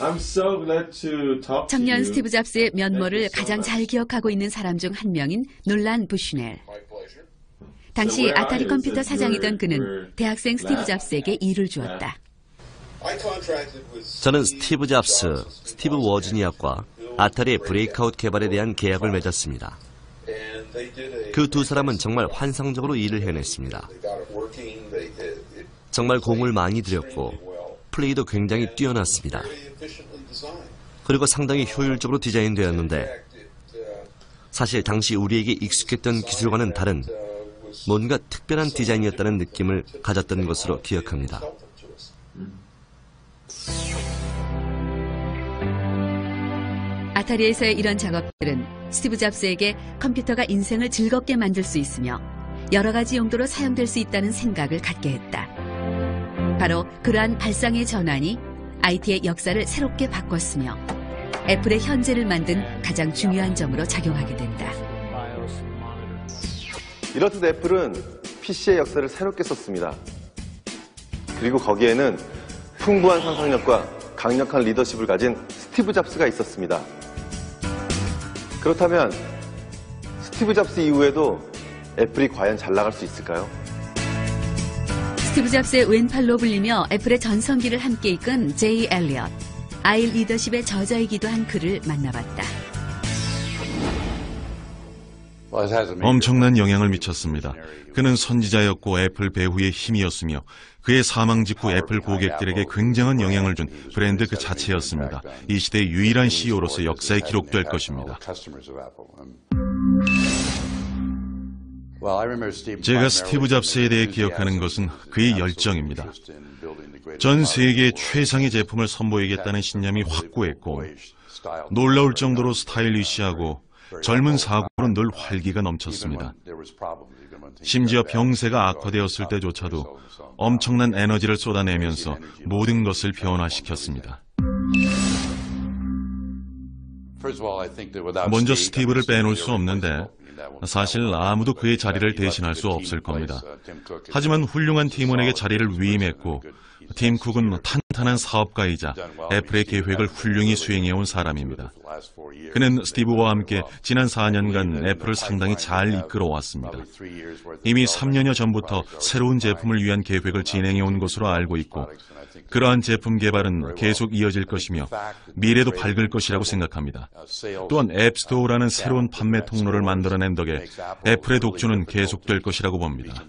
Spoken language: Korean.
I'm so glad to talk to 청년. 스티브 잡스의 면모를 가장 잘. 기억하고 있는 사람 중 한 명인 놀란 부슈넬. My pleasure. 당시 아타리? 컴퓨터 사장이던 그는 대학생 스티브? 잡스에게 일을 주었다. I contracted with 저는 스티브 잡스, 스티브 워즈니악과 아탈의 브레이크아웃 개발에 대한 계약을 맺었습니다. 그 두 사람은 정말 환상적으로 일을 해냈습니다. 정말 공을 많이 들였고. 플레이도 굉장히 뛰어났습니다. 그리고 상당히 효율적으로 디자인되었는데 사실 당시 우리에게 익숙했던 기술과는 다른 뭔가 특별한 디자인이었다는 느낌을 가졌던 것으로 기억합니다. 아타리에서의 이런 작업들은 스티브 잡스에게 컴퓨터가 인생을 즐겁게 만들 수 있으며 여러 가지 용도로 사용될 수 있다는 생각을 갖게 했다. 바로 그러한 발상의 전환이 IT의 역사를 새롭게 바꿨으며 애플의 현재를 만든 가장 중요한 점으로 작용하게 된다. 이렇듯 애플은 PC의 역사를 새롭게 썼습니다. 그리고 거기에는 풍부한 상상력과 강력한 리더십을 가진 스티브 잡스가 있었습니다. 그렇다면 스티브 잡스 이후에도 애플이 과연 잘 나갈 수 있을까요? 스티브 잡스의 왼팔로 불리며 애플의 전성기를 함께 이끈 제이 엘리엇, 아이 리더십의 저자이기도 한 그를 만나봤다. 엄청난 영향을 미쳤습니다. 그는 선지자였고 애플 배후의 힘이었으며 그의 사망 직후 애플 고객들에게 굉장한 영향을 준 브랜드 그 자체였습니다. 이 시대의 유일한 CEO로서 역사에 기록될 것입니다. 제가 스티브 잡스에 대해 기억하는 것은 그의 열정입니다. 전 세계 최상의 제품을 선보이겠다는 신념이 확고했고 놀라울 정도로 스타일리시하고 젊은 사고는 늘 활기가 넘쳤습니다. 심지어 병세가 악화되었을 때조차도 엄청난 에너지를 쏟아내면서 모든 것을 변화시켰습니다. 먼저 스티브를 빼놓을 수 없는데 사실 아무도 그의 자리를 대신할 수 없을 겁니다. 하지만 훌륭한 팀원에게 자리를 위임했고 팀 쿡은 탄 탄한 사업가이자 애플의 계획을 훌륭히 수행해온 사람입니다. 그는 스티브와 함께 지난 4년간 애플을 상당히 잘 이끌어왔습니다. 이미 3년여 전부터 새로운 제품을 위한 계획을 진행해온 것으로 알고 있고 그러한 제품 개발은 계속 이어질 것이며 미래도 밝을 것이라고 생각합니다. 또한 앱스토어라는 새로운 판매 통로를 만들어낸 덕에 애플의 독주는 계속될 것이라고 봅니다.